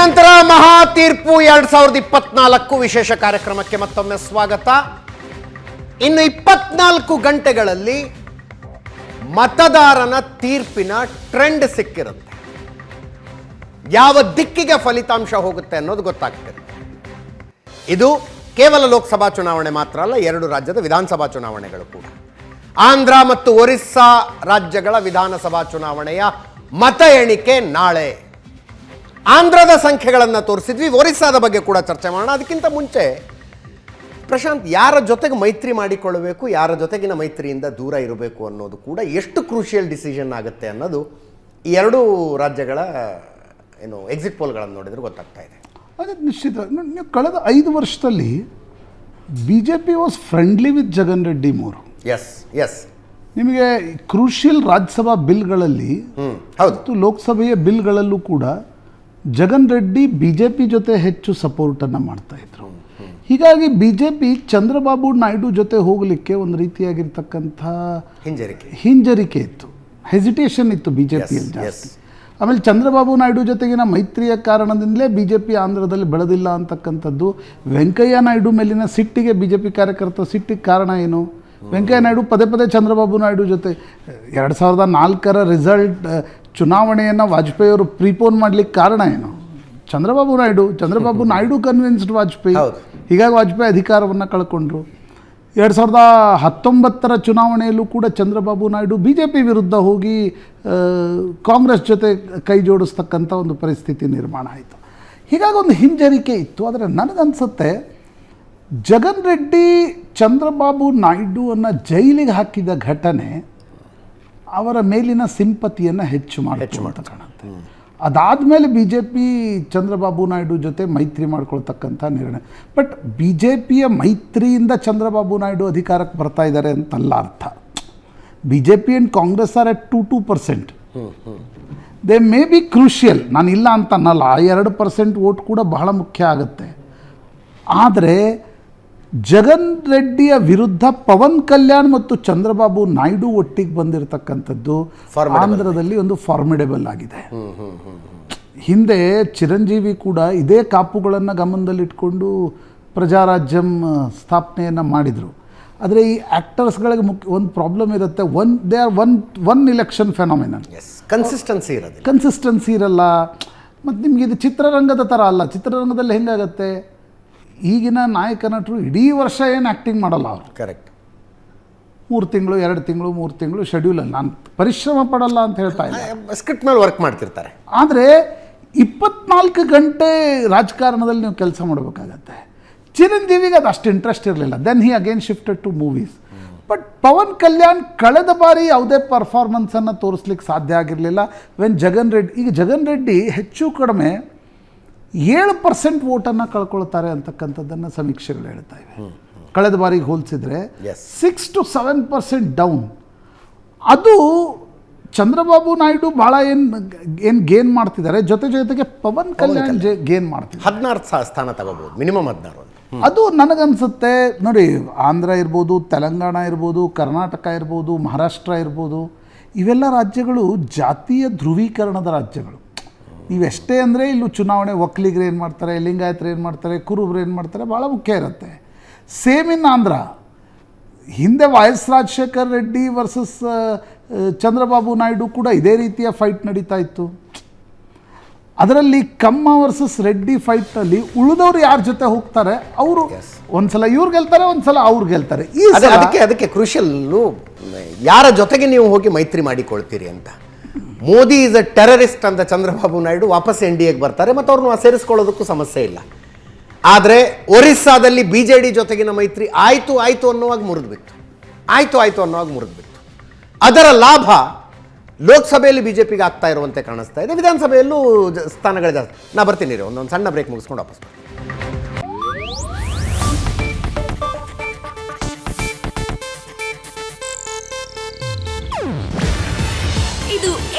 ನಂತರ ಮಹಾ ತೀರ್ಪು ಎರಡ್ ಸಾವಿರದ ಇಪ್ಪತ್ನಾಲ್ಕು ವಿಶೇಷ ಕಾರ್ಯಕ್ರಮಕ್ಕೆ ಮತ್ತೊಮ್ಮೆ ಸ್ವಾಗತ. ಇನ್ನು ಇಪ್ಪತ್ನಾಲ್ಕು ಗಂಟೆಗಳಲ್ಲಿ ಮತದಾರನ ತೀರ್ಪಿನ ಟ್ರೆಂಡ್ ಸಿಕ್ಕಿರುತ್ತೆ. ಯಾವ ದಿಕ್ಕಿಗೆ ಫಲಿತಾಂಶ ಹೋಗುತ್ತೆ ಅನ್ನೋದು ಗೊತ್ತಾಗ್ತಿರುತ್ತೆ. ಇದು ಕೇವಲ ಲೋಕಸಭಾ ಚುನಾವಣೆ ಮಾತ್ರ ಅಲ್ಲ, ಎರಡು ರಾಜ್ಯದ ವಿಧಾನಸಭಾ ಚುನಾವಣೆಗಳು ಕೂಡ. ಆಂಧ್ರ ಮತ್ತು ಒರಿಸ್ಸಾ ರಾಜ್ಯಗಳ ವಿಧಾನಸಭಾ ಚುನಾವಣೆಯ ಮತ ಎಣಿಕೆ ನಾಳೆ. ಆಂಧ್ರದ ಸಂಖ್ಯೆಗಳನ್ನು ತೋರಿಸಿದ್ವಿ. ಒರಿಸ್ಸಾದ ಬಗ್ಗೆ ಕೂಡ ಚರ್ಚೆ ಮಾಡೋಣ. ಅದಕ್ಕಿಂತ ಮುಂಚೆ ಪ್ರಶಾಂತ್ ಯಾರ ಜೊತೆಗೆ ಮೈತ್ರಿ ಮಾಡಿಕೊಳ್ಳಬೇಕು ಯಾರ ಜೊತೆಗಿನ ಮೈತ್ರಿಯಿಂದ ದೂರ ಇರಬೇಕು ಅನ್ನೋದು ಕೂಡ ಎಷ್ಟು ಕ್ರೂಷಿಯಲ್ ಡಿಸಿಷನ್ ಆಗುತ್ತೆ ಅನ್ನೋದು ಈ ಎರಡೂ ರಾಜ್ಯಗಳ ಏನು ಎಕ್ಸಿಟ್ ಪೋಲ್ಗಳನ್ನು ನೋಡಿದರೆ ಗೊತ್ತಾಗ್ತಾ ಇದೆ. ಅದೇ ನಿಶ್ಚಿತ. ನೀವು ಕಳೆದ ಐದು ವರ್ಷದಲ್ಲಿ B J P was friendly with Jagan Reddy ಮೂರು ಎಸ್ ಎಸ್ ನಿಮಗೆ ಕ್ರೂಷಿಯಲ್ ರಾಜ್ಯಸಭಾ ಬಿಲ್ಗಳಲ್ಲಿ ಹೌದು. ಲೋಕಸಭೆಯ ಬಿಲ್ಗಳಲ್ಲೂ ಕೂಡ Jagan Reddy B J P ಜೊತೆ ಹೆಚ್ಚು ಸಪೋರ್ಟನ್ನು ಮಾಡ್ತಾ ಇದ್ರು. ಹೀಗಾಗಿ B J P Chandrababu Naidu ಜೊತೆ ಹೋಗಲಿಕ್ಕೆ ಒಂದು ರೀತಿಯಾಗಿರ್ತಕ್ಕಂಥ ಹಿಂಜರಿಕೆ. ಹಿಂಜರಿಕೆ ಇತ್ತು. ಹೆಸಿಟೇಷನ್ ಇತ್ತು ಬಿ ಜೆ ಪಿಯಲ್ಲಿ. ಜಾಸ್ತಿ ಆಮೇಲೆ ಚಂದ್ರಬಾಬು ನಾಯ್ಡು ಜೊತೆಗಿನ ಮೈತ್ರಿಯ ಕಾರಣದಿಂದಲೇ ಬಿ ಜೆ ಪಿ ಆಂಧ್ರದಲ್ಲಿ ಬೆಳೆದಿಲ್ಲ ಅಂತಕ್ಕಂಥದ್ದು. ವೆಂಕಯ್ಯ ನಾಯ್ಡು ಮೇಲಿನ ಸಿಟ್ಟಿಗೆ ಬಿ ಜೆ ಪಿ ಕಾರ್ಯಕರ್ತರ ಸಿಟ್ಟಿಗೆ ಕಾರಣ ಏನು? ವೆಂಕಯ್ಯ ನಾಯ್ಡು ಪದೇ ಪದೇ ಚಂದ್ರಬಾಬು ನಾಯ್ಡು ಜೊತೆ ಎರಡು ಸಾವಿರದ ನಾಲ್ಕರ ರಿಸಲ್ಟ್ ಚುನಾವಣೆಯನ್ನು ವಾಜಪೇಯಿ ಅವರು ಪ್ರೀಪೋನ್ ಮಾಡಲಿಕ್ಕೆ ಕಾರಣ ಏನು? ಚಂದ್ರಬಾಬು ನಾಯ್ಡು ಚಂದ್ರಬಾಬು ನಾಯ್ಡು ಕನ್ವಿನ್ಸ್ಡ್ ವಾಜಪೇಯಿ. ಹೀಗಾಗಿ ವಾಜಪೇಯಿ ಅಧಿಕಾರವನ್ನು ಕಳ್ಕೊಂಡ್ರು. ಎರಡು ಸಾವಿರದ ಹತ್ತೊಂಬತ್ತರ ಚುನಾವಣೆಯಲ್ಲೂ ಕೂಡ Chandrababu Naidu B J P ವಿರುದ್ಧ ಹೋಗಿ ಕಾಂಗ್ರೆಸ್ ಜೊತೆ ಕೈ ಜೋಡಿಸ್ತಕ್ಕಂಥ ಒಂದು ಪರಿಸ್ಥಿತಿ ನಿರ್ಮಾಣ ಆಯಿತು. ಹೀಗಾಗಿ ಒಂದು ಹಿಂಜರಿಕೆ ಇತ್ತು. ಆದರೆ ನನಗನ್ಸುತ್ತೆ ಜಗನ್ ರೆಡ್ಡಿ ಚಂದ್ರಬಾಬು ನಾಯ್ಡುವನ್ನು ಜೈಲಿಗೆ ಹಾಕಿದ ಘಟನೆ ಅವರ ಮೇಲಿನ ಸಿಂಪತಿಯನ್ನು ಹೆಚ್ಚು ಹೆಚ್ಚು ಅಂತ ಕಾಣುತ್ತೆ ಅದಾದಮೇಲೆ B J P Chandrababu Naidu ಜೊತೆ ಮೈತ್ರಿ ಮಾಡ್ಕೊಳ್ತಕ್ಕಂಥ ನಿರ್ಣಯ. ಬಟ್ ಬಿ ಜೆ ಪಿಯ ಮೈತ್ರಿಯಿಂದ ಚಂದ್ರಬಾಬು ನಾಯ್ಡು ಅಧಿಕಾರಕ್ಕೆ ಬರ್ತಾ ಇದ್ದಾರೆ ಅಂತಲ್ಲ ಅರ್ಥ. B J P and Congress are at two two percent they may be crucial ನಾನು ಇಲ್ಲ ಅಂತ ಅನ್ನಲ್ಲ ಆ ಎರಡು ಪರ್ಸೆಂಟ್ ವೋಟ್ ಕೂಡ ಬಹಳ ಮುಖ್ಯ ಆಗುತ್ತೆ. ಆದರೆ ಜಗನ್ ರೆಡ್ಡಿಯ ವಿರುದ್ಧ ಪವನ್ ಕಲ್ಯಾಣ್ ಮತ್ತು ಚಂದ್ರಬಾಬು ನಾಯ್ಡು ಒಟ್ಟಿಗೆ ಬಂದಿರತಕ್ಕಂಥದ್ದು. ಆಂಧ್ರದಲ್ಲಿ ಒಂದು ಫಾರ್ಮಿಡೇಬಲ್ ಆಗಿದೆ. ಹಿಂದೆ ಚಿರಂಜೀವಿ ಕೂಡ ಇದೇ ಕಾಪುಗಳನ್ನು ಗಮನದಲ್ಲಿಟ್ಕೊಂಡು ಪ್ರಜಾರಾಜ್ಯಂ ಸ್ಥಾಪನೆಯನ್ನು ಮಾಡಿದರು. ಆದರೆ ಈ ಆ್ಯಕ್ಟರ್ಸ್ಗಳಿಗೆ ಮುಖ್ಯ ಒಂದು ಪ್ರಾಬ್ಲಮ್ ಇರುತ್ತೆ. One they are one one election phenomenon as consistency ಇರೋದು ಕನ್ಸಿಸ್ಟೆನ್ಸಿ ಇರಲ್ಲ. ಮತ್ತು ನಿಮಗೆ ಇದು ಚಿತ್ರರಂಗದ ಥರ ಅಲ್ಲ. ಚಿತ್ರರಂಗದಲ್ಲಿ ಹೆಂಗಾಗತ್ತೆ? ಈಗಿನ ನಾಯಕ ನಟರು ಇಡೀ ವರ್ಷ ಏನು ಆ್ಯಕ್ಟಿಂಗ್ ಮಾಡಲ್ಲ ಅವರು. ಕರೆಕ್ಟ್ ಮೂರು ತಿಂಗಳು ಎರಡು ತಿಂಗಳು ಮೂರು ತಿಂಗಳು ಶೆಡ್ಯೂಲಲ್ಲಿ ನಾನು ಪರಿಶ್ರಮ ಪಡಲ್ಲ ಅಂತ ಹೇಳ್ತಾ ಇಲ್ಲ. ಸ್ಕ್ರಿಪ್ಟ್ ಮೇಲೆ ವರ್ಕ್ ಮಾಡ್ತಿರ್ತಾರೆ. ಆದರೆ ಇಪ್ಪತ್ನಾಲ್ಕು ಗಂಟೆ ರಾಜಕಾರಣದಲ್ಲಿ ನೀವು ಕೆಲಸ ಮಾಡಬೇಕಾಗತ್ತೆ. ಚಿರಂಜೀವಿಗೆ ಅದು ಅಷ್ಟು ಇಂಟ್ರೆಸ್ಟ್ ಇರಲಿಲ್ಲ. Then he again shifted to movies but Pawan Kalyan ಕಳೆದ ಬಾರಿ ಯಾವುದೇ ಪರ್ಫಾರ್ಮೆನ್ಸನ್ನು ತೋರಿಸ್ಲಿಕ್ಕೆ ಸಾಧ್ಯ ಆಗಿರಲಿಲ್ಲ. ವೆನ್ ಜಗನ್ ರೆಡ್ಡಿ ಈಗ ಜಗನ್ ರೆಡ್ಡಿ ಹೆಚ್ಚು ಕಡಿಮೆ ಏಳು ಪರ್ಸೆಂಟ್ ವೋಟನ್ನು ಕಳ್ಕೊಳ್ತಾರೆ ಅಂತಕ್ಕಂಥದ್ದನ್ನು ಸಮೀಕ್ಷೆಗಳು ಹೇಳ್ತಾ ಇವೆ. ಕಳೆದ ಬಾರಿಗೆ ಹೋಲಿಸಿದ್ರೆ. Six to seven percent down ಅದು ಚಂದ್ರಬಾಬು ನಾಯ್ಡು ಭಾಳ ಏನು ಏನು ಗೇನ್ ಮಾಡ್ತಿದ್ದಾರೆ. ಜೊತೆ ಜೊತೆಗೆ ಪವನ್ ಕಲ್ಯಾಣ್ ಗೇನ್ ಮಾಡ್ತಿದ್ದಾರೆ. ಹದಿನಾರು ಸ್ಥಾನ ತಗೋಬಹುದು ಮಿನಿಮಮ್ ಹದಿನಾರು ಅದು ನನಗನ್ಸುತ್ತೆ ನೋಡಿ ಆಂಧ್ರ ಇರ್ಬೋದು ತೆಲಂಗಾಣ ಇರ್ಬೋದು ಕರ್ನಾಟಕ ಇರ್ಬೋದು ಮಹಾರಾಷ್ಟ್ರ ಇರ್ಬೋದು ಇವೆಲ್ಲ ರಾಜ್ಯಗಳು ಜಾತೀಯ ಧ್ರುವೀಕರಣದ ರಾಜ್ಯಗಳು. ನೀವೆಷ್ಟೇ ಅಂದರೆ ಇಲ್ಲೂ ಚುನಾವಣೆ ಒಕ್ಕಲಿಗರು ಏನು ಮಾಡ್ತಾರೆ ಲಿಂಗಾಯತರು ಏನು ಮಾಡ್ತಾರೆ ಕುರುಬ್ರು ಏನು ಮಾಡ್ತಾರೆ ಭಾಳ ಮುಖ್ಯ ಇರುತ್ತೆ. ಸೇಮ್ ಇನ್ ಆಂಧ್ರ ಹಿಂದೆ Y S Rajashekar Reddy versus Chandrababu Naidu ಕೂಡ ಇದೇ ರೀತಿಯ ಫೈಟ್ ನಡೀತಾ ಇತ್ತು. ಅದರಲ್ಲಿ ಕಮ್ಮ ವರ್ಸಸ್ ರೆಡ್ಡಿ ಫೈಟ್ನಲ್ಲಿ ಉಳಿದವರು ಯಾರ ಜೊತೆ ಹೋಗ್ತಾರೆ ಅವರು ಒಂದ್ಸಲ ಇವ್ರು ಗೆಲ್ತಾರೆ ಒಂದ್ಸಲ ಅವ್ರು ಗೆಲ್ತಾರೆ. ಈ ಅದಕ್ಕೆ ಅದಕ್ಕೆ ಕೃಷಿಯಲ್ಲೂ ಯಾರ ಜೊತೆಗೆ ನೀವು ಹೋಗಿ ಮೈತ್ರಿ ಮಾಡಿಕೊಳ್ತೀರಿ ಅಂತ. ಮೋದಿ ಇಸ್ ಅ ಟೆರರಿಸ್ಟ್ ಅಂತ ಚಂದ್ರಬಾಬು ನಾಯ್ಡು ವಾಪಸ್ ಎನ್ ಡಿ ಎಗೆ ಬರ್ತಾರೆ ಮತ್ತು ಅವ್ರನ್ನ ಸೇರಿಸ್ಕೊಳ್ಳೋದಕ್ಕೂ ಸಮಸ್ಯೆ ಇಲ್ಲ. ಆದರೆ ಒರಿಸ್ಸಾದಲ್ಲಿ ಬಿ ಜೆ ಡಿ ಜೊತೆಗಿನ ಮೈತ್ರಿ ಆಯಿತು ಆಯಿತು ಅನ್ನೋವಾಗ ಮುರಿದ್ಬಿತ್ತು ಆಯಿತು ಆಯಿತು ಅನ್ನೋವಾಗ ಮುರಿದ್ಬಿತ್ತು ಅದರ ಲಾಭ ಲೋಕಸಭೆಯಲ್ಲಿ ಬಿ ಜೆ ಪಿಗೆ ಆಗ್ತಾ ಇರುವಂತೆ ಕಾಣಿಸ್ತಾ ಇದೆ. ವಿಧಾನಸಭೆಯಲ್ಲೂ ಸ್ಥಾನಗಳು ಜಾಸ್ತಿ. ನಾ ಬರ್ತೀನಿ ರೀ, ಒಂದೊಂದು ಸಣ್ಣ ಬ್ರೇಕ್ ಮುಗಿಸ್ಕೊಂಡು ವಾಪಸ್ ಬರ್ತೀನಿ.